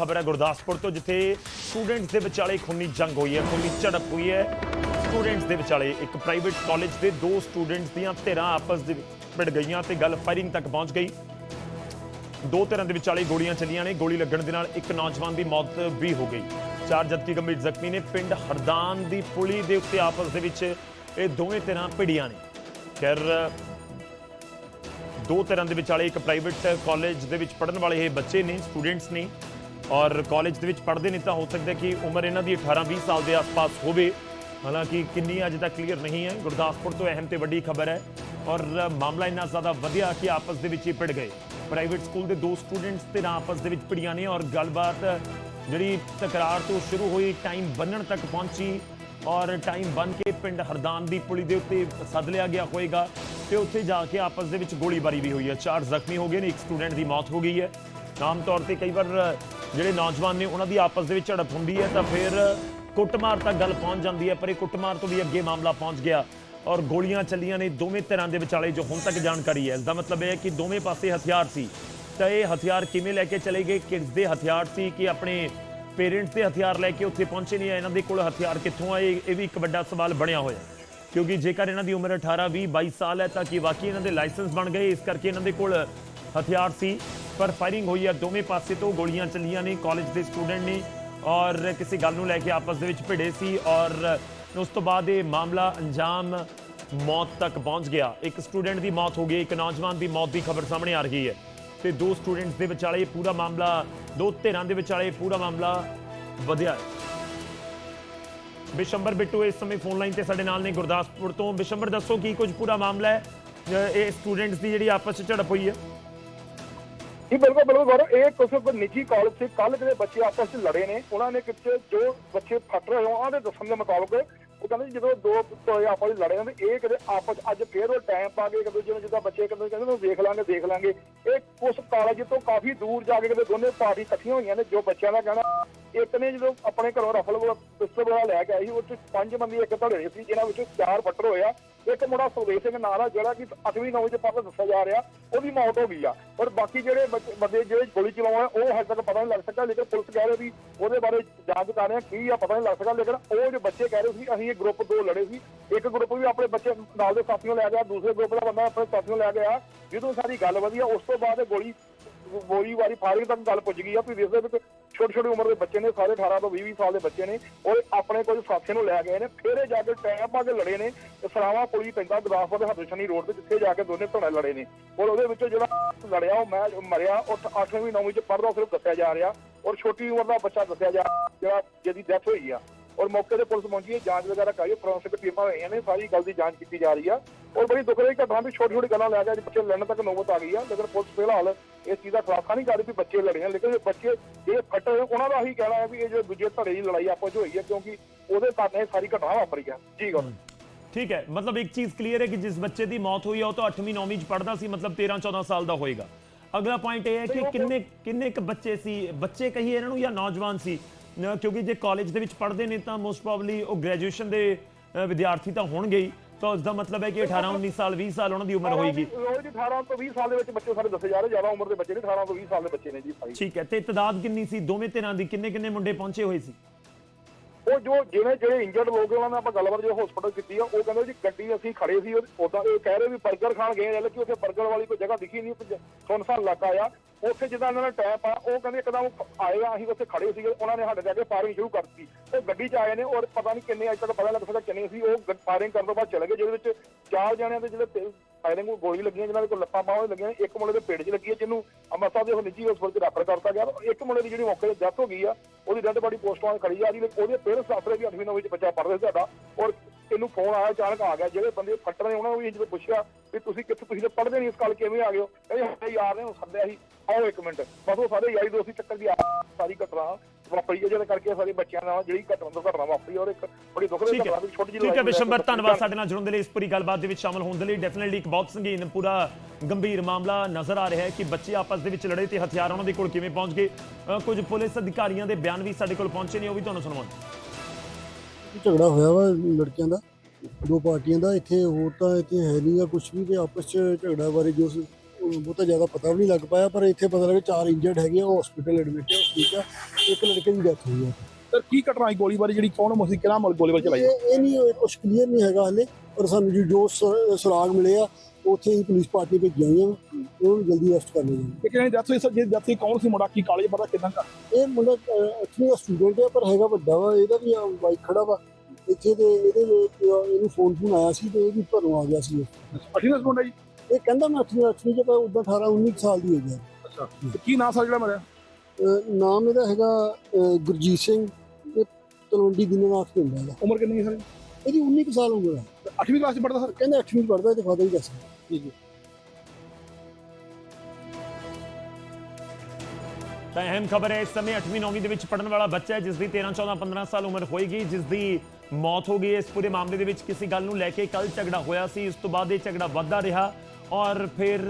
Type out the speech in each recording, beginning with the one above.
ਖਬਰ ਹੈ ਗੁਰਦਾਸਪੁਰ ਤੋਂ, ਜਿੱਥੇ ਸਟੂਡੈਂਟਸ ਦੇ ਵਿਚਾਲੇ ਖੂਨੀ ਜੰਗ ਹੋਈ ਹੈ, ਖੂਨੀ ਝੜਪ ਹੋਈ ਹੈ। ਸਟੂਡੈਂਟਸ ਦੇ ਵਿਚਾਲੇ ਇੱਕ ਪ੍ਰਾਈਵੇਟ ਕਾਲਜ ਦੇ ਦੋ ਸਟੂਡੈਂਟਸ ਦੀਆਂ ਧਿਰਾਂ ਆਪਸ ਦੇ ਭਿੜ ਗਈਆਂ ਤੇ ਗੱਲ ਫਾਇਰਿੰਗ ਤੱਕ ਪਹੁੰਚ ਗਈ। ਦੋ ਧਿਰਾਂ ਦੇ ਵਿਚਾਲੇ ਗੋਲੀਆਂ ਚੱਲੀਆਂ ਨੇ, ਗੋਲੀ ਲੱਗਣ ਦੇ ਨਾਲ ਇੱਕ ਨੌਜਵਾਨ ਦੀ ਮੌਤ ਵੀ ਹੋ ਗਈ। ਚਾਰ ਜਦਕਿ ਗੰਭੀਰ ਜ਼ਖਮੀ ਨੇ, ਪਿੰਡ ਹਰਦਾਨ ਦੀ ਪੁਲੀ ਦੇ ਉੱਤੇ ਆਪਸ ਦੇ ਵਿੱਚ ਇਹ ਦੋਵੇਂ ਧਿਰਾਂ ਭਿੜੀਆਂ ਨੇ। ਖੈਰ, ਦੋ ਤਰ੍ਹਾਂ ਦੇ ਵਿਚਾਲੇ ਇੱਕ ਪ੍ਰਾਈਵੇਟ ਕਾਲਜ ਦੇ ਵਿੱਚ ਪੜਨ ਵਾਲੇ ਇਹ ਬੱਚੇ ਨੇ ਸਟੂਡੈਂਟਸ ਨੇ। ਔਰ ਕਾਲਜ ਦੇ ਵਿੱਚ ਪੜ੍ਹਦੇ ਨੇ ਤਾਂ ਹੋ ਸਕਦਾ ਕਿ ਉਮਰ ਇਹਨਾਂ ਦੀ 18-20 ਸਾਲ ਦੇ ਆਸ-ਪਾਸ ਹੋਵੇ। ਹਾਲਾਂਕਿ ਕਿੰਨੀ ਅਜੇ ਤੱਕ ਕਲੀਅਰ ਨਹੀਂ ਹੈ। ਗੁਰਦਾਸਪੁਰ ਤੋਂ ਅਹਿਮ ਤੇ ਵੱਡੀ ਖਬਰ ਹੈ ਔਰ ਮਾਮਲਾ ਇੰਨਾ ਜ਼ਿਆਦਾ ਵਧਿਆ ਕਿ ਆਪਸ ਦੇ ਵਿੱਚ ਹੀ ਭਿੜ ਗਏ। ਪ੍ਰਾਈਵੇਟ ਸਕੂਲ ਦੇ ਦੋ ਸਟੂਡੈਂਟਸ ਤੇ ਆਪਸ ਦੇ ਵਿੱਚ ਭਿੜੀਆਂ ਨੇ ਔਰ ਗੱਲਬਾਤ, ਜਿਹੜੀ ਤਕਰਾਰ ਤੋਂ ਸ਼ੁਰੂ ਹੋਈ ਟਾਈਮ ਬੰਨਣ ਤੱਕ ਪਹੁੰਚੀ ਔਰ ਟਾਈਮ ਬਨ ਕੇ ਪਿੰਡ ਹਰਦਾਨ ਦੀ ਪੁਲੀ ਦੇ ਉੱਤੇ ਸੱਦ ਲਿਆ ਗਿਆ ਹੋਏਗਾ ਤੇ ਉੱਥੇ ਜਾ ਕੇ ਆਪਸ ਦੇ ਵਿੱਚ ਗੋਲੀਬਾਰੀ ਵੀ ਹੋਈ ਹੈ। ਚਾਰ ਜ਼ਖਮੀ ਹੋ ਗਏ ਨੇ, ਇੱਕ ਸਟੂਡੈਂਟ ਦੀ ਮੌਤ ਹੋ ਗਈ ਹੈ। ਆਮ ਤੌਰ ਤੇ ਕਈ ਵਾਰ ਜਿਹੜੇ ਨੌਜਵਾਨ ਨੇ, ਉਹਨਾਂ ਦੀ ਆਪਸ ਦੇ ਵਿੱਚ ਝੜਪ ਹੁੰਦੀ ਹੈ, ਤਾਂ ਫਿਰ ਕੁੱਟਮਾਰ ਤੱਕ ਗੱਲ ਪਹੁੰਚ ਜਾਂਦੀ ਹੈ, ਪਰ ਇਹ ਕੁੱਟਮਾਰ ਤੋਂ ਵੀ ਅੱਗੇ ਮਾਮਲਾ ਪਹੁੰਚ ਗਿਆ। ਔਰ ਗੋਲੀਆਂ ਚੱਲੀਆਂ ਨੇ ਦੋਵੇਂ ਤਰ੍ਹਾਂ ਦੇ ਵਿਚਾਲੇ, ਜੋ ਹੁਣ ਤੱਕ ਜਾਣਕਾਰੀ ਹੈ। ਇਸ ਦਾ ਮਤਲਬ ਇਹ ਹੈ ਕਿ ਦੋਵੇਂ ਪਾਸੇ ਹਥਿਆਰ ਸੀ। ਤਾਂ ਇਹ ਹਥਿਆਰ ਕਿਵੇਂ ਲੈ ਕੇ ਚਲੇ ਗਏ ਕਿਸ ਦੇ ਹਥਿਆਰ ਸੀ ਕਿ ਆਪਣੇ ਪੇਰੈਂਟਸ ਦੇ ਹਥਿਆਰ ਲੈ ਕੇ ਉੱਥੇ ਪਹੁੰਚੇ ਨਹੀਂ ਇਹਨਾਂ ਦੇ ਕੋਲ ਹਥਿਆਰ ਕਿੱਥੋਂ ਆਏ, ਇਹ ਵੀ ਇੱਕ ਵੱਡਾ ਸਵਾਲ ਬਣਿਆ ਹੋਇਆ ਕਿਉਂਕਿ ਜੇਕਰ ਇਹਨਾਂ ਦੀ ਉਮਰ 18 20 22 ਸਾਲ ਹੈ, ਤਾਂ ਕਿ ਵਾਕਈ ਇਹਨਾਂ ਦੇ ਲਾਇਸੈਂਸ ਬਣ ਗਏ? ਇਸ ਕਰਕੇ ਇਹਨਾਂ ਦੇ ਕੋਲ ਹਥਿਆਰ ਸੀ, ਪਰ ਫਾਇਰਿੰਗ ਹੋਈ ਹੈ ਦੋਵੇਂ ਪਾਸੇ ਤੋਂ ਗੋਲੀਆਂ ਚੱਲੀਆਂ ਨੇ ਕਾਲਜ ਦੇ ਸਟੂਡੈਂਟ ਨੇ ਔਰ ਕਿਸੇ ਗੱਲ ਨੂੰ ਲੈ ਕੇ ਆਪਸ ਦੇ ਵਿੱਚ ਭਿੜੇ ਸੀ ਔਰ ਉਸ ਤੋਂ ਬਾਅਦ ਇਹ ਮਾਮਲਾ ਅੰਜਾਮ ਮੌਤ ਤੱਕ ਪਹੁੰਚ ਗਿਆ। ਇੱਕ ਸਟੂਡੈਂਟ ਦੀ ਮੌਤ ਹੋ ਗਈ, ਇੱਕ ਨੌਜਵਾਨ ਦੀ ਮੌਤ ਦੀ ਖਬਰ ਸਾਹਮਣੇ ਆ ਰਹੀ ਹੈ। ਤੇ ਦੋ ਸਟੂਡੈਂਟਸ ਦੇ ਵਿਚਾਲੇ ਪੂਰਾ ਮਾਮਲਾ, ਦੋ ਧਿਰਾਂ ਦੇ ਵਿਚਾਲੇ ਪੂਰਾ ਮਾਮਲਾ ਵਧਿਆ ਹੈ। ਬਿਸ਼ੰਬਰ ਬਿੱਟੂ ਇਸ ਸਮੇਂ ਫੋਨ ਲਾਈਨ ਤੇ ਸਾਡੇ ਨਾਲ ਨੇ, ਗੁਰਦਾਸਪੁਰ ਤੋਂ। ਬਿਸ਼ੰਬਰ, ਦੱਸੋ ਕੀ ਕੁਝ ਪੂਰਾ ਮਾਮਲਾ ਹੈ? ਇਹ ਸਟੂਡੈਂਟਸ ਦੀ ਜਿਹੜੀ ਆਪਸ ਵਿੱਚ ਝੜਪ ਹੋਈ ਹੈ। ਜੀ, ਬਿਲਕੁਲ ਬਿਲਕੁਲ ਗੌਰਵ ਇਹ ਕੁਝ ਨਿੱਜੀ ਕਾਲਜ ਸੀ। ਕੱਲ ਜਿਹੜੇ ਬੱਚੇ ਆਪਸ ਵਿੱਚ ਲੜੇ ਨੇ, ਉਹਨਾਂ ਨੇ ਕਿਤੇ ਜੋ ਬੱਚੇ ਫਟ ਰਹੇ ਉਹਨਾਂ ਦੇ ਦੱਸਣ ਦੇ ਮੁਤਾਬਕ ਉਹ ਕਹਿੰਦੇ ਜਦੋਂ ਦੋ ਟੋਏ ਆਪਸ ਵਿੱਚ ਲੜੇ ਨੇ, ਇਹ ਕਿਤੇ ਆਪਸ ਅੱਜ ਫੇਰ ਉਹ ਟਾਈਮ ਪਾ ਕੇ ਇੱਕ ਦੂਜੇ ਜਿੱਦਾਂ ਬੱਚੇ ਕਹਿੰਦੇ ਕਹਿੰਦੇ ਨੂੰ ਦੇਖ ਲਾਂਗੇ ਦੇਖ ਲਾਂਗੇ। ਇਹ ਉਸ ਕਾਲਜ ਤੋਂ ਕਾਫੀ ਦੂਰ ਜਾ ਕੇ ਕਿਤੇ ਦੋਨੇ ਪਾਰਟੀ ਇਕੱਠੀਆਂ ਹੋਈਆਂ ਨੇ, ਜੋ ਬੱਚਿਆਂ ਦਾ ਕਹਿਣਾ, ਇੱਕ ਨੇ ਜਦੋਂ ਆਪਣੇ ਘਰੋਂ ਰਫਲ ਪਿਸਤਲ ਵਾਲਾ ਲੈ ਕੇ ਆਈ ਸੀ ਉਹ 'ਚ ਪੰਜ ਬੰਦੀ ਇੱਕ ਧੜੇ ਸੀ ਜਿਹਨਾਂ ਵਿੱਚੋਂ ਚਾਰ ਫੱਟਰ ਹੋਇਆ ਇੱਕ ਮੁੰਡਾ ਸੁਰੇਸ਼ ਸਿੰਘ ਨਾਲ ਆ, ਜਿਹੜਾ ਕਿ 8ਵੀਂ 9ਵੀਂ ਚ ਪੜ੍ਹਦਾ ਦੱਸਿਆ ਜਾ ਰਿਹਾ, ਉਹਦੀ ਮੌਤ ਹੋ ਗਈ ਆ। ਪਰ ਬਾਕੀ ਜਿਹੜੇ ਬੰਦੇ ਜਿਹੜੇ ਗੋਲੀ ਚਲਾਉਣ ਉਹ ਹਜੇ ਤੱਕ ਪਤਾ ਨਹੀਂ ਲੱਗ ਸਕਿਆ, ਲੇਕਿਨ ਪੁਲਿਸ ਕਹਿ ਰਹੀ ਵੀ ਉਹਦੇ ਬਾਰੇ ਜਾਂਚ ਕਰ ਰਹੇ ਆ, ਕੀ ਆ ਪਤਾ ਨਹੀਂ ਲੱਗ ਸਕਿਆ, ਲੇਕਿਨ ਉਹ ਜੋ ਬੱਚੇ ਕਹਿ ਰਹੇ ਸੀ, ਅਸੀਂ ਇਹ ਗਰੁੱਪ ਦੋ ਲੜੇ ਸੀ। ਇੱਕ ਗਰੁੱਪ ਵੀ ਆਪਣੇ ਬੱਚੇ ਨਾਲ ਦੇ ਸਾਥੀਆਂ ਲੈ ਗਿਆ, ਦੂਸਰੇ ਗਰੁੱਪ ਦਾ ਬੰਦਾ ਆਪਣੇ ਸਾਥੀਆਂ ਲੈ ਗਿਆ। ਜਦੋਂ ਸਾਡੀ ਗੱਲ ਵਧੀਆ ਉਸ ਤੋਂ ਬਾਅਦ ਗੋਲੀ ਗੋਲੀ ਵਾਰੀ ਫਾਇਰਿੰਗ ਤੱਕ ਗੱਲ ਪੁੱਜ ਗਈ ਆ, ਵੀ ਵੇਖਦੇ ਵੀ ਛੋਟੀ ਛੋਟੀ ਉਮਰ ਦੇ ਬੱਚੇ ਨੇ ਸਾਰੇ 18 ਤੋਂ 20 20 ਸਾਲ ਦੇ ਬੱਚੇ ਨੇ, ਉਹ ਆਪਣੇ ਕੁਝ ਸਾਥੀ ਨੂੰ ਲੈ ਗਏ ਨੇ, ਫਿਰ ਇਹ ਜਾ ਕੇ ਟਾਈਮ ਪਾ ਕੇ ਲੜੇ ਨੇ, ਤੇ ਸਰਾਵਾ ਪੁਲੀ ਪੈਂਦਾ ਗੁਰਦਾਸਪੁਰ ਦੇ ਹਰਦਸ਼ਨੀ ਰੋਡ ਤੇ, ਜਿੱਥੇ ਜਾ ਕੇ ਦੋਨੇ ਧੜੇ ਲੜੇ ਨੇ। ਔਰ ਉਹਦੇ ਵਿੱਚੋਂ ਜਿਹੜਾ ਲੜਿਆ, ਉਹ ਮੈਂ ਮਰਿਆ, ਉਹ 8ਵੀਂ 9ਵੀਂ ਚ ਪੜ੍ਹਦਾ ਸਿਰਫ ਦੱਸਿਆ ਜਾ ਰਿਹਾ, ਔਰ ਛੋਟੀ ਉਮਰ ਦਾ ਬੱਚਾ ਦੱਸਿਆ ਜਾ ਜਿਹੜਾ ਜਿਹਦੀ ਡੈਥ ਹੋਈ ਆ। ਔਰ ਮੌਕੇ ਤੇ ਪੁਲਿਸ ਪਹੁੰਚੀ ਹੈ ਜਾਂਚ ਵਗੈਰਾ ਕਰਾਈ ਫੋਰੈਂਸਿਕ ਟੀਮਾਂ ਹੋਈਆਂ ਨੇ ਸਾਰੀ ਗੱਲ ਦੀ ਜਾਂਚ ਕੀਤੀ ਜਾ ਰਹੀ ਆ। ਔਰ ਬੜੀ ਦੁਖਦਾਈ ਘਟਨਾ ਵੀ ਛੋਟੀ ਛੋਟੀ ਗੱਲਾਂ ਲੈ ਕੇ ਅੱਜ ਬੱਚੇ ਲੜਨ ਤੱਕ ਨੌਬਤ ਆ ਗਈ ਆ ਲੇਕਿਨ ਪੁਲਿਸ ਫਿਲਹਾਲ ਇਸ ਚੀਜ਼ ਦਾ ਖੁਲਾਸਾ ਨਹੀਂ ਕਰ ਰਹੀ ਵੀ ਬੱਚੇ ਲੜੇ ਆ ਲੇਕਿਨ ਇਹ ਬੱਚੇ ਜਿਹੜੇ ਫੱਟੇ ਉਹਨਾਂ ਦਾ ਹੀ ਕਹਿਣਾ ਹੈ ਵੀ ਇਹ ਜੋ ਦੂਜੇ ਧੜੇ ਦੀ ਲੜਾਈ ਆਪਸ ਹੋਈ ਹੈ ਕਿਉਂਕਿ ਉਹਦੇ ਕਾਰਨ ਇਹ ਸਾਰੀ ਘਟਨਾ ਵਾਪਰੀ ਆ। ਜੀ ਗੱਲ ਠੀਕ ਹੈ ਮਤਲਬ ਇੱਕ ਚੀਜ਼ ਕਲੀਅਰ ਹੈ ਕਿ ਜਿਸ ਬੱਚੇ ਦੀ ਮੌਤ ਹੋਈ ਹੈ ਉਹ ਤਾਂ 8ਵੀਂ 9ਵੀਂ ਚ ਪੜਦਾ ਸੀ ਮਤਲਬ 13 14 ਸਾਲ ਦਾ ਹੋਏਗਾ। ਅਗਲਾ ਪੁਆਇੰਟ ਇਹ ਹੈ ਕਿ ਕਿੰਨੇ ਕਿੰਨੇ ਕੁ ਬੱਚੇ ਸੀ ਬੱਚੇ ਕਹੀਏ ਇਹਨਾਂ ਨੂੰ ਜਾਂ ਨੌਜਵਾਨ ਸੀ? ਕਿਉਂਕਿ ਜੇ ਕਾਲਜ ਦੇ ਵਿੱਚ ਪੜ੍ਹਦੇ ਨੇ ਤਾਂ ਮੋਸਟ ਪ੍ਰੋਬਬਲੀ ਉਹ ਗ੍ਰੈਜੂਏਸ਼ਨ ਦੇ ਵਿਦਿਆਰਥੀ ਤਾਂ ਹੋਣਗੇ ਹੀ। ਤਾਂ ਉਸ ਦਾ ਮਤਲਬ ਹੈ ਕਿ 18 19 ਸਾਲ 20 ਸਾਲ ਉਹਨਾਂ ਦੀ ਉਮਰ ਹੋਏਗੀ। ਰੋਜ਼ ਦੀ 18 ਤੋਂ 20 ਸਾਲ ਦੇ ਵਿੱਚ ਬੱਚੇ ਸਾਰੇ ਦੱਸੇ ਜਾ ਰਹੇ ਜ਼ਿਆਦਾ ਉਮਰ ਦੇ ਬੱਚੇ ਨੇ 18 ਤੋਂ 20 ਸਾਲ ਦੇ ਬੱਚੇ ਨੇ ਜੀ ਠੀਕ ਹੈ ਤੇ ਤਦਾਦ ਕਿੰਨੀ ਸੀ? ਦੋਵੇਂ ਧਿਰਾਂ ਦੀ ਕਿੰਨੇ ਕਿੰਨੇ ਮੁੰਡੇ ਪਹੁੰਚੇ ਹੋਏ ਸੀ? ਉਹ ਜੋ ਜਿਵੇਂ ਜਿਹੜੇ ਇੰਜਰਡ ਲੋਕ ਉਹਨਾਂ ਨਾਲ ਆਪਾਂ ਗੱਲਬਾਤ ਜੋ ਹਸਪੀਟਲ ਕੀਤੀ ਆ, ਉਹ ਕਹਿੰਦੇ ਜੀ ਗੱਡੀ ਅਸੀਂ ਖੜੇ ਸੀ ਉਦਾਂ ਇਹ ਕਹਿ ਰਹੇ ਵੀ 버ਗਰ ਖਾਣ ਗਏ ਆ, ਕਿ ਉੱਥੇ 버ਗਰ ਵਾਲੀ ਕੋਈ ਜਗ੍ਹਾ ਦਿਖੀ ਨਹੀਂ ਸੁਨਸਾਨ ਇਲਾਕਾ ਆ। ਉੱਥੇ ਜਿੱਦਾਂ ਇਹਨਾਂ ਦਾ ਟੈਪ ਆ, ਉਹ ਕਹਿੰਦੇ ਇੱਕਦਮ ਆਏ ਆ, ਅਸੀਂ ਉੱਥੇ ਖੜੇ ਸੀਗੇ, ਉਹਨਾਂ ਨੇ ਸਾਡੇ ਜਾ ਕੇ ਫਾਇਰਿੰਗ ਸ਼ੁਰੂ ਕਰ ਦਿੱਤੀ ਉਹ ਗੱਡੀ 'ਚ ਆਏ ਨੇ, ਔਰ ਪਤਾ ਨਹੀਂ ਕਿੰਨੇ ਅੱਜ ਤੱਕ ਪਤਾ ਲੱਗ ਸਕਦਾ ਕਿੰਨੇ ਸੀ, ਉਹ ਫਾਇਰਿੰਗ ਕਰਨ ਤੋਂ ਬਾਅਦ ਚਲੇ ਗਏ, ਜਿਹਦੇ ਵਿੱਚ ਚਾਰ ਜਣਿਆਂ ਦੇ ਜਿਹੜੇ ਫਾਇਰਿੰਗ ਨੂੰ ਗੋਲੀ ਲੱਗੀਆਂ ਜਿਨ੍ਹਾਂ ਦੇ ਕੋਲ ਲੱਤਾਂ ਬਾਹਾਂ ਲੱਗੀਆਂ, ਇੱਕ ਮੁੰਡੇ ਦੇ ਪੇਟ 'ਚ ਲੱਗੀ ਹੈ ਜਿਹਨੂੰ ਅੰਮ੍ਰਿਤਸਰ ਦੇ ਨਿੱਜੀ ਹਸਪਤਾਲ 'ਚ ਰੈਫਰ ਕਰਤਾ ਗਿਆ। ਇੱਕ ਮੁੰਡੇ ਦੀ ਜਿਹੜੀ ਮੌਕੇ ਤੇ ਡੈਥ ਹੋ ਗਈ ਆ, ਉਹਦੀ ਡੈਡ ਬਾਡੀ ਪੋਸਟਮਾਰਟਮ ਖੜੀ ਆ ਰਹੀ ਉਹਦੇ ਪੇਰੈਂਟਸ ਦੱਸ ਵੀ 8ਵੀਂ 9ਵੀਂ 'ਚ ਬੱਚਾ ਪੜ੍ਹਦਾ ਸੀ ਸਾਡਾ ਔਰ ਇਹਨੂੰ ਫੋਨ ਆਇਆ, ਅਚਾਨਕ ਆ ਗਿਆ। ਜਿਹੜੇ ਬੰਦੇ ਫੱਟ ਰਹੇ, ਉਹਨਾਂ ਨੂੰ ਵੀ ਜਦੋਂ ਪੁੱਛਿਆ ਵੀ ਤੁਸੀਂ ਕਿੱਥੇ, ਤੁਸੀਂ ਤਾਂ ਪੜ੍ਹਦੇ ਨਹੀਂ ਇਸ ਕਾਲ ਕਿਵੇਂ ਆ ਗਏ ਹੋ? ਕਹਿੰਦੇ ਯਾਰ ਨੇ, ਉਹ ਸੱਦਿਆ ਸੀ। ਆਓ ਇੱਕ ਮਿੰਟ। ਬਸ ਉਹ ਸਾਰੇ ਯਾਰੀ ਦੋਸਤੀ ਚੱਕਰ ਦੀ ਆ ਸਾਰੀ ਘਟਨਾ ਵਾਪਰੀ ਹੈ ਜਿਹਦੇ ਕਰਕੇ ਸਾਰੇ ਬੱਚਿਆਂ ਨਾਲ ਜਿਹੜੀ ਘਟਨਾ ਤੋਂ ਘਟਨਾ ਵਾਪਰੀ ਔਰ ਇੱਕ ਬੜੀ ਠੀਕ ਹੈ। ਘਟਨਾ ਵੀ ਛੋਟੀ ਜਿਹੀ ਠੀਕ ਹੈ ਹੋਈ ਧੰਨਵਾਦ ਸਾਡੇ ਨਾਲ ਜੁੜਨ ਦੇ ਲਈ ਇਸ ਪੂਰੀ ਗੱਲਬਾਤ ਦੇ ਵਿੱਚ ਸ਼ਾਮਲ ਹੋਣ ਦੇ ਲਈ। ਡੈਫੀਨਿਟਲੀ ਇੱਕ ਬਹੁਤ ਸੰਗੀਨ ਪੂਰਾ ਗੰਭੀਰ ਮਾਮਲਾ ਨਜ਼ਰ ਆ ਰਿਹਾ ਹੈ ਕਿ ਬੱਚੇ ਆਪਸ ਦੇ ਵਿੱਚ ਲੜੇ ਤੇ ਹਥਿਆਰ ਉਹਨਾਂ ਦੇ ਕੋਲ ਕਿਵੇਂ ਪਹੁੰਚ ਗਏ। ਕੁਝ ਪੁਲਿਸ ਅਧਿਕਾਰੀਆਂ ਦੇ ਬਿਆਨ ਵੀ ਸਾਡੇ ਕੋਲ ਪਹੁੰਚੇ ਨੇ ਉਹ ਵੀ ਤੁਹਾਨੂੰ ਸੁਣਾਉਂਦੇ ਝਗੜਾ ਹੋਇਆ ਵਾ ਲੜਕਿਆਂ ਦਾ ਦੋ ਪਾਰਟੀਆਂ ਦਾ ਇੱਥੇ ਹੋਰ ਤਾਂ ਇੱਥੇ ਹੈ ਨਹੀਂਗਾ ਕੁਝ ਵੀ ਤੇ ਆਪਸ ਚ ਝਗੜਾ ਬਾਰੇ ਜੋ ਬਹੁਤਾ ਜ਼ਿਆਦਾ ਪਤਾ ਵੀ ਨਹੀਂ ਲੱਗ ਪਾਇਆ ਪਰ ਇੱਥੇ ਪਤਾ ਲੱਗਾ ਚਾਰ ਇੰਜਰਡ ਹੈਗੇ ਆ ਉਹ ਹਸਪੀਟਲ ਐਡਮਿਟ ਹੈ ਉਹ ਠੀਕ ਆ ਇੱਕ ਲੜਕੇ ਦੀ ਡੈਥ ਹੋਈ ਹੈ ਸਰ ਕੀ ਘਟਨਾ ਹੋਈ ਗੋਲੀਬਾਰੀ ਜਿਹੜੀ ਕੌਣ ਮੋਸੀ ਕਿਹਨਾਂ ਮਲ ਗੋਲੀਬਾਰੀ ਚਲਾਈ? ਇਹ ਇਹ ਨਹੀਂ ਕੁਝ ਕਲੀਅਰ ਨਹੀਂ ਹੈਗਾ ਹਲੇ ਪਰ ਸਾਨੂੰ ਜੋ- ਜੋ ਸ- ਸੁਰਾਗ ਮਿਲੇ ਆ ਉੱਥੇ ਹੀ ਪੁਲਿਸ ਪਾਰਟੀ ਭੇਜੀਆਂ ਹੋਈਆਂ ਵਾ। ਉਹਨੂੰ ਜਲਦੀ ਅਰੈਸਟ ਕਰ ਲਿਆ ਜਾਵੇ। ਕਿ ਕਿਹਨੇ ਹੋਈ ਸਰ ਜੇ ਹੋਈ ਕੌਣ ਸੀ ਮੁੰਡਾ ਕੀ ਕਾਲਜ ਪਤਾ ਕਿਦਾਂ ਕਰ? ਇਹ ਮੁੰਡਾ ਅੱਠਵੀਂ ਦਾ ਸਟੂਡੈਂਟ ਹੈ ਪਰ ਹੈਗਾ ਵੱਡਾ ਵਾ ਇਹਦਾ ਵੀ ਬਾਈਕ ਖੜਾ ਵਾ। ਇੱਥੇ ਤੇ ਇਹਦੇ ਵਿੱਚ, ਅਹ, ਇਹਨੂੰ ਫੋਨ ਫੋਨ ਆਇਆ ਸੀ ਤੇ ਇਹ ਵੀ ਘਰੋਂ ਆ ਗਿਆ ਸੀ। ਅਠੀ ਦਾ ਮੁੰਡਾ ਜੀ। ਇਹ ਕਹਿੰਦਾ ਮੈਂ ਅੱਠਵੀਂ ਅੱਠਵੀਂ ਚ ਪਰ ਉਦਾਂ 18 19 ਕੁ ਸਾਲ ਦੀ ਹੋ ਗਿਆ ਅੱਛਾ। ਤੇ ਕੀ ਨਾਂ ਸਰ ਜਿਹੜਾ ਮਰਿਆ? ਅਹ, ਨਾਮ ਇਹਦਾ ਹੈਗਾ ਅਹ, ਗੁਰਜੀਤ ਸਿੰਘ। ਤੇ ਤਲਵੰਡੀ ਦਿਨਨਾਥ ਪਿੰਡ ਹੈਗਾ। ਉਮਰ ਕਿੰਨੀ ਹੈ ਸਰ? ਇਹਦੀ 19 ਕੁ ਸਾਲ ਉਮਰ ਹੈ। ਅੱਠਵੀਂ ਕਲਾਸ ਚ ਪੜਦਾ ਸਰ? ਕਹਿੰਦਾ 8ਵੀਂ ਪੜਦਾ ਤੇ ਫਾਦਰ ਹੀ ਦੱਸ ਜੀ ਜੀ। ਤਾਂ ਅਹਿਮ ਖਬਰ ਹੈ ਇਸ ਸਮੇਂ 8ਵੀਂ 9ਵੀਂ ਦੇ ਵਿੱਚ ਪੜਨ ਵਾਲਾ ਬੱਚਾ ਹੈ ਜਿਸ ਦੀ 13 14 15 ਸਾਲ ਉਮਰ ਹੋਏਗੀ ਜਿਸ ਦੀ ਮੌਤ ਹੋ ਗਈ ਹੈ। ਇਸ ਪੂਰੇ ਮਾਮਲੇ ਦੇ ਵਿੱਚ ਕਿਸੇ ਗੱਲ ਨੂੰ ਲੈ ਕੇ ਕੱਲ ਝਗੜਾ ਹੋਇਆ ਸੀ। ਇਸ ਤੋਂ ਬਾਅਦ ਇਹ ਝਗੜਾ ਵੱਧਦਾ ਰਿਹਾ। ਔਰ ਫਿਰ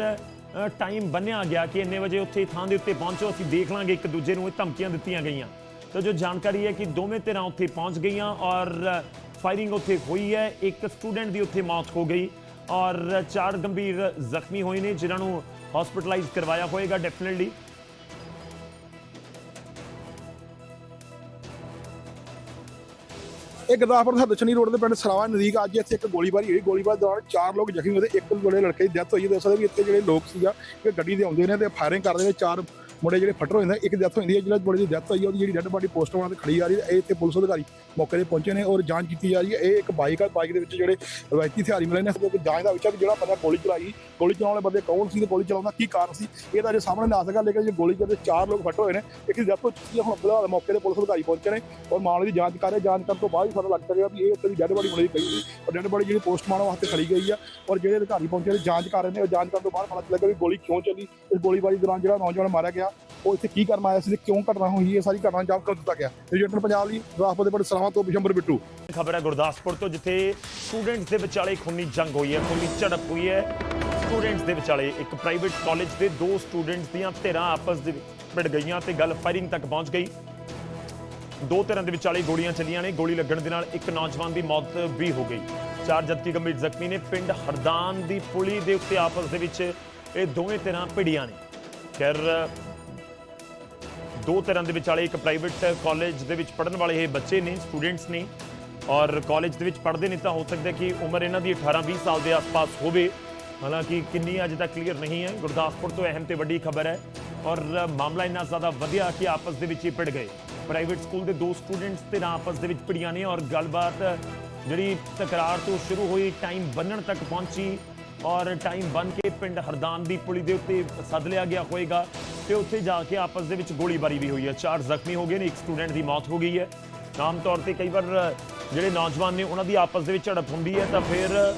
ਟਾਈਮ ਬੰਨਿਆ ਗਿਆ ਕਿ ਇੰਨੇ ਵਜੇ ਉੱਥੇ ਥਾਂ ਦੇ ਉੱਤੇ ਪਹੁੰਚੋ, ਅਸੀਂ ਦੇਖ ਲਾਂਗੇ ਇੱਕ ਦੂਜੇ ਨੂੰ ਇਹ ਧਮਕੀਆਂ ਦਿੱਤੀਆਂ ਗਈਆਂ। ਤਾਂ ਜੋ ਜਾਣਕਾਰੀ ਹੈ ਕਿ ਦੋਵੇਂ ਧਿਰਾਂ ਉੱਥੇ ਪਹੁੰਚ ਗਈਆਂ ਔਰ ਫਾਇਰਿੰਗ ਉੱਥੇ ਹੋਈ ਹੈ, ਇੱਕ ਸਟੂਡੈਂਟ ਦੀ ਉੱਥੇ ਮੌਤ ਹੋ ਗਈ ਔਰ ਚਾਰ ਗੰਭੀਰ ਜ਼ਖਮੀ ਹੋਏ ਨੇ, ਜਿਨ੍ਹਾਂ ਨੂੰ ਹਸਪੀਟਲਾਈਜ਼ ਕਰਵਾਇਆ ਹੋਏਗਾ ਡੈਫੀਨਿਟਲੀ ਇਹ ਗੁਰਦਾਸਪੁਰ ਦੇ ਦਸ਼ਨੀ ਰੋਡ ਦੇ ਪਿੰਡ ਸਰਾਵਾ ਨਜ਼ਦੀਕ ਅੱਜ ਇੱਥੇ ਇੱਕ ਗੋਲੀਬਾਰੀ ਹੋਈ। ਗੋਲੀਬਾਰੀ ਦੌਰਾਨ ਚਾਰ ਲੋਕ ਜ਼ਖਮੀ ਹੋਏ ਤੇ ਇੱਕ ਜਿਹੜੇ ਲੜਕੇ ਦੀ ਡੈਥ ਹੋਈ ਹੈ। ਦੱਸਦੇ ਵੀ ਇੱਥੇ ਜਿਹੜੇ ਲੋਕ ਸੀਗਾ ਕਿ ਗੱਡੀ ਦੇ ਆਉਂਦੇ ਨੇ ਤੇ ਫਾਇਰਿੰਗ ਕਰਦੇ ਨੇ ਚਾਰ ਮੁੰਡੇ ਜਿਹੜੇ ਫੱਟਰ ਹੋਏ ਨੇ, ਇੱਕ ਡੈਥ ਹੋਈ ਹੈ, ਜਿਹੜਾ ਮੁੰਡੇ ਦੀ ਡੈਥ ਹੋਈ ਹੈ, ਉਹਦੀ ਜਿਹੜੀ ਡੈਡ ਬਾਡੀ ਪੋਸਟਮਾਰਟਮ ਤੇ ਖੜੀ ਆ ਰਹੀ ਹੈ, ਇਹ ਇੱਥੇ ਪੁਲਿਸ ਅਧਿਕਾਰੀ ਮੌਕੇ ਤੇ ਪਹੁੰਚੇ ਨੇ ਔਰ ਜਾਂਚ ਕੀਤੀ ਜਾ ਰਹੀ ਹੈ। ਇਹ ਇੱਕ ਬਾਈਕ ਆ, ਬਾਈਕ ਦੇ ਵਿੱਚ ਜਿਹੜੇ ਰਵਾਇਤੀ ਹਥਿਆਰੀ ਮਿਲੇ ਨੇ ਤੇ ਜਾਂਚ ਦਾ ਵਿਚਾਰ ਜਿਹੜਾ ਬੰਦਾ ਗੋਲੀ ਚਲਾਈ, ਗੋਲੀ ਚਲਾਉਣ ਵਾਲੇ ਬੰਦੇ ਕੌਣ ਸੀ ਤੇ ਗੋਲੀ ਚਲਾਉਣ ਦਾ ਕੀ ਕਾਰਨ ਸੀ, ਇਹ ਤਾਂ ਜੇ ਸਾਹਮਣੇ ਨਾ ਆ ਸਕਿਆ, ਲੇਕਿਨ ਜੇ ਗੋਲੀ ਚੱਲਦੇ ਚਾਰ ਲੋਕ ਫੱਟਰ ਹੋਏ ਨੇ, ਇੱਕ ਦੀ ਡੈਥ ਹੋ ਚੁੱਕੀ ਹੈ, ਹੁਣ ਫਿਲਹਾਲ ਮੌਕੇ ਤੇ ਪੁਲਿਸ ਅਧਿਕਾਰੀ ਪਹੁੰਚੇ ਨੇ ਔਰ ਮਾਮਲੇ ਦੀ ਜਾਂਚ ਕਰ ਰਹੇ, ਜਾਂਚ ਕਰਨ ਤੋਂ ਬਾਅਦ ਹੀ ਪਤਾ ਲੱਗ ਸਕੇਗਾ ਵੀ ਇਹ ਉੱਤੇ ਦੀ ਡੈਡ ਬਾਡੀ ਮਿਲੀ ਪਈ ਸੀ ਔਰ ਡੈਡ ਬਾਡੀ ਜਿਹੜੀ ਪੋਸਟਮਾਰਟਮ ਵਾਸਤੇ ਖੜੀ ਗਈ ਆ ਔਰ ਜਿਹੜੇ ਅਧਿਕਾਰੀ ਪਹੁੰਚੇ ਨੇ, ਜਾਂਚ ਕਰ ਰਹੇ ਨੇ, ਔਰ ਜਾਂਚ ਕਰਨ ਤੋਂ ਬਾਅਦ ਪਤਾ ਲੱਗਾ ਵੀ ਗੋਲੀ ਕਿਉਂ ਚੱਲੀ, ਇਸ ਗੋਲੀਬਾਰੀ ਦੌਰਾਨ ਜਿਹੜਾ ਨੌਜਵਾਨ ਮਾਰਿਆ ਗਿਆ ਉਹ ਇੱਥੇ ਕੀ ਕਰਨ ਆਇਆ ਸੀ ਤੇ ਕਿਉਂ ਘਟਨਾ ਹੋਈ, ਇਹ ਸਾਰੀ ਘਟਨਾ ਜਾਂਚ ਕਰ ਦਿੱਤਾ ਗਿਆ? ਰਿਜਨਲ ਪੰਜਾਬ ਲਈ ਗੁਰਦਾਸਪੁਰ ਦੇ ਪਿੰਡ ਤੋਂ ਬਿਸ਼ੰਬਰ ਬਿੱਟੂ। ਖਬਰ ਹੈ ਗੁਰਦਾਸਪੁਰ ਤੋਂ, ਜਿੱਥੇ ਸਟੂਡੈਂਟਸ ਦੇ ਵਿਚਾਲੇ ਖੂਨੀ ਜੰਗ ਹੋਈ ਹੈ, ਖੂਨੀ ਝੜਪ ਹੋਈ ਹੈ। ਸਟੂਡੈਂਟਸ ਦੇ ਵਿਚਾਲੇ ਇੱਕ ਪ੍ਰਾਈਵੇਟ ਕਾਲਜ ਦੇ ਦੋ ਸਟੂਡੈਂਟਸ ਦੀਆਂ ਧਿਰਾਂ ਆਪਸ ਦੇ ਭਿੜ ਗਈਆਂ ਤੇ ਗੱਲ ਫਾਇਰਿੰਗ ਤੱਕ ਪਹੁੰਚ ਗਈ। ਦੋ ਧਿਰਾਂ ਦੇ ਵਿਚਾਲੇ ਗੋਲੀਆਂ ਚੱਲੀਆਂ ਨੇ, ਗੋਲੀ ਲੱਗਣ ਦੇ ਨਾਲ ਇੱਕ ਨੌਜਵਾਨ ਦੀ ਮੌਤ ਵੀ ਹੋ ਗਈ। ਚਾਰ ਜਦਕਿ ਗੰਭੀਰ ਜ਼ਖਮੀ ਨੇ, ਪਿੰਡ ਹਰਦਾਨ ਦੀ ਪੁਲੀ ਦੇ ਉੱਤੇ ਆਪਸ ਦੇ ਵਿੱਚ ਇਹ ਦੋਵੇਂ ਧਿਰਾਂ ਭਿੜੀਆਂ ਨੇ। ਖੈਰ ਦੋ ਤਰ੍ਹਾਂ ਦੇ ਵਿਚਾਲੇ ਇੱਕ ਪ੍ਰਾਈਵੇਟ ਕਾਲਜ ਦੇ ਵਿੱਚ ਪੜਨ ਵਾਲੇ ਇਹ ਬੱਚੇ ਨੇ, ਸਟੂਡੈਂਟਸ ਨੇ ਔਰ ਕਾਲਜ ਦੇ ਵਿੱਚ ਪੜ੍ਹਦੇ ਨੇ ਤਾਂ ਹੋ ਸਕਦਾ ਕਿ ਉਮਰ ਇਹਨਾਂ ਦੀ 18-20 ਸਾਲ ਦੇ ਆਸ-ਪਾਸ ਹੋਵੇ। ਹਾਲਾਂਕਿ ਕਿੰਨੀ ਅਜੇ ਤੱਕ ਕਲੀਅਰ ਨਹੀਂ ਹੈ। ਗੁਰਦਾਸਪੁਰ ਤੋਂ ਅਹਿਮ ਤੇ ਵੱਡੀ ਖਬਰ ਹੈ ਔਰ ਮਾਮਲਾ ਇੰਨਾ ਜ਼ਿਆਦਾ ਵਧਿਆ ਕਿ ਆਪਸ ਦੇ ਵਿੱਚ ਹੀ ਭਿੜ ਗਏ। ਪ੍ਰਾਈਵੇਟ ਸਕੂਲ ਦੇ ਦੋ ਸਟੂਡੈਂਟਸ ਤੇ ਆਪਸ ਦੇ ਵਿੱਚ ਭਿੜੀਆਂ ਨੇ ਔਰ ਗੱਲਬਾਤ ਜਿਹੜੀ ਤਕਰਾਰ ਤੋਂ ਸ਼ੁਰੂ ਹੋਈ, ਟਾਈਮ ਬੰਨਣ ਤੱਕ ਪਹੁੰਚੀ ਔਰ ਟਾਈਮ ਬਨ ਕੇ ਪਿੰਡ ਹਰਦਾਨ ਦੀ ਪੁਲੀ ਦੇ ਉੱਤੇ ਸੱਦ ਲਿਆ ਗਿਆ ਹੋਏਗਾ ਤੇ ਉੱਥੇ ਜਾ ਕੇ ਆਪਸ ਦੇ ਵਿੱਚ ਗੋਲੀਬਾਰੀ ਵੀ ਹੋਈ ਹੈ। ਚਾਰ ਜ਼ਖਮੀ ਹੋ ਗਏ ਨੇ, ਇੱਕ ਸਟੂਡੈਂਟ ਦੀ ਮੌਤ ਹੋ ਗਈ ਹੈ। ਆਮ ਤੌਰ ਤੇ ਕਈ ਵਾਰ ਜਿਹੜੇ ਨੌਜਵਾਨ ਨੇ, ਉਹਨਾਂ ਦੀ ਆਪਸ ਦੇ ਵਿੱਚ ਝੜਪ ਹੁੰਦੀ ਹੈ ਤਾਂ ਫਿਰ